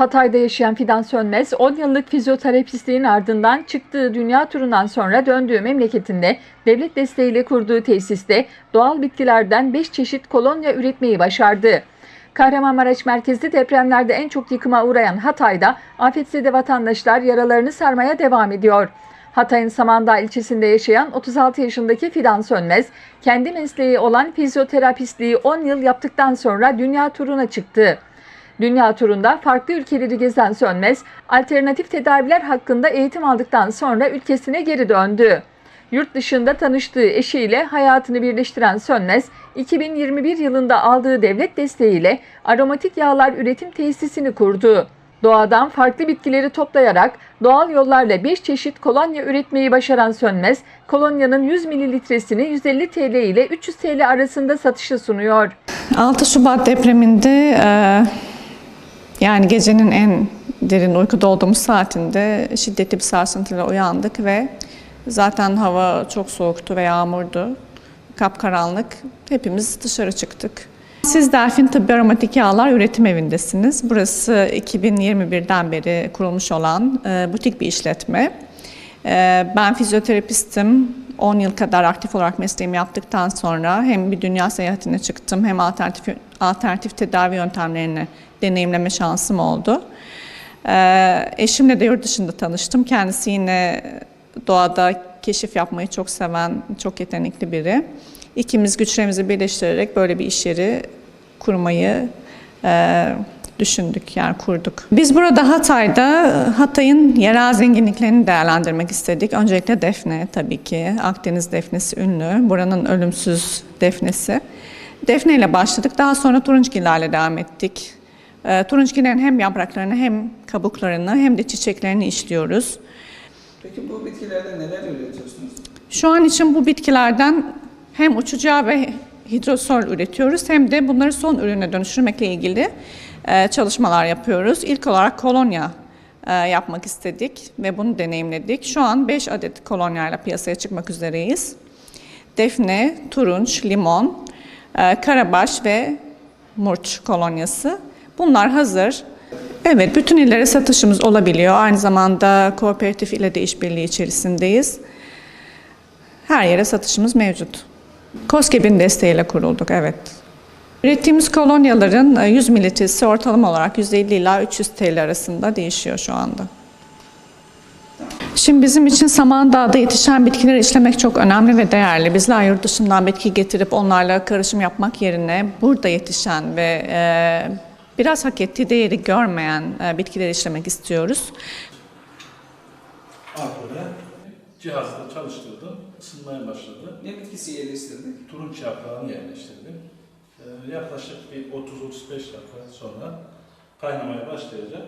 Hatay'da yaşayan Fidan Sönmez, 10 yıllık fizyoterapistliğin ardından çıktığı dünya turundan sonra döndüğü memleketinde devlet desteğiyle kurduğu tesiste doğal bitkilerden 5 çeşit kolonya üretmeyi başardı. Kahramanmaraş merkezli depremlerde en çok yıkıma uğrayan Hatay'da afetzede vatandaşlar yaralarını sarmaya devam ediyor. Hatay'ın Samandağ ilçesinde yaşayan 36 yaşındaki Fidan Sönmez, kendi mesleği olan fizyoterapistliği 10 yıl yaptıktan sonra dünya turuna çıktı. Dünya turunda farklı ülkeleri gezen Sönmez, alternatif tedaviler hakkında eğitim aldıktan sonra ülkesine geri döndü. Yurt dışında tanıştığı eşiyle hayatını birleştiren Sönmez, 2021 yılında aldığı devlet desteğiyle aromatik yağlar üretim tesisini kurdu. Doğadan farklı bitkileri toplayarak doğal yollarla 5 çeşit kolonya üretmeyi başaran Sönmez, kolonyanın 100 mililitresini 150 TL ile 300 TL arasında satışa sunuyor. 6 Şubat depreminde e, yani gecenin en derin uykuda olduğumuz saatinde şiddetli bir sarsıntıyla uyandık ve zaten hava çok soğuktu ve yağmurdu. Kapkaranlık. Hepimiz dışarı çıktık. Siz Delfin Tıbbi Aromatik Yağlar Üretim Evi'ndesiniz. Burası 2021'den beri kurulmuş olan e, butik bir işletme. E, ben fizyoterapistim. 10 yıl kadar aktif olarak mesleğimi yaptıktan sonra hem bir dünya seyahatine çıktım hem alternatif alternatif tedavi yöntemlerini deneyimleme şansım oldu. Ee, eşimle de yurt dışında tanıştım. Kendisi yine doğada keşif yapmayı çok seven, çok yetenekli biri. İkimiz güçlerimizi birleştirerek böyle bir iş yeri kurmayı e, düşündük, yani kurduk. Biz burada Hatay'da Hatay'ın yerel zenginliklerini değerlendirmek istedik. Öncelikle defne tabii ki. Akdeniz defnesi ünlü. Buranın ölümsüz defnesi. Defne ile başladık. Daha sonra turunçgillerle devam ettik. E, turunçgillerin hem yapraklarını hem kabuklarını hem de çiçeklerini işliyoruz. Peki bu bitkilerden neler üretiyorsunuz? Şu an için bu bitkilerden hem uçucağı ve hidrosol üretiyoruz hem de bunları son ürüne dönüştürmekle ilgili e, çalışmalar yapıyoruz. İlk olarak kolonya e, yapmak istedik ve bunu deneyimledik. Şu an 5 adet kolonyayla piyasaya çıkmak üzereyiz. Defne, turunç, limon, e, karabaş ve murç kolonyası. Bunlar hazır. Evet, bütün illere satışımız olabiliyor. Aynı zamanda kooperatif ile de işbirliği içerisindeyiz. Her yere satışımız mevcut. COSGAP'in desteğiyle kurulduk, evet. Ürettiğimiz kolonyaların e, 100 mililitresi ortalama olarak 150 ila 300 TL arasında değişiyor şu anda. Şimdi bizim için Samandağ'da yetişen bitkileri işlemek çok önemli ve değerli. Bizler yurt dışından bitki getirip onlarla karışım yapmak yerine burada yetişen ve e, biraz hak ettiği değeri görmeyen e, bitkileri işlemek istiyoruz. Alkole cihazda çalıştırdım, ısınmaya başladı. Ne bitkisi yerleştirdik? Turunç yaprağını yerleştirdim. Ee, yaklaşık bir 30-35 dakika sonra kaynamaya başlayacak.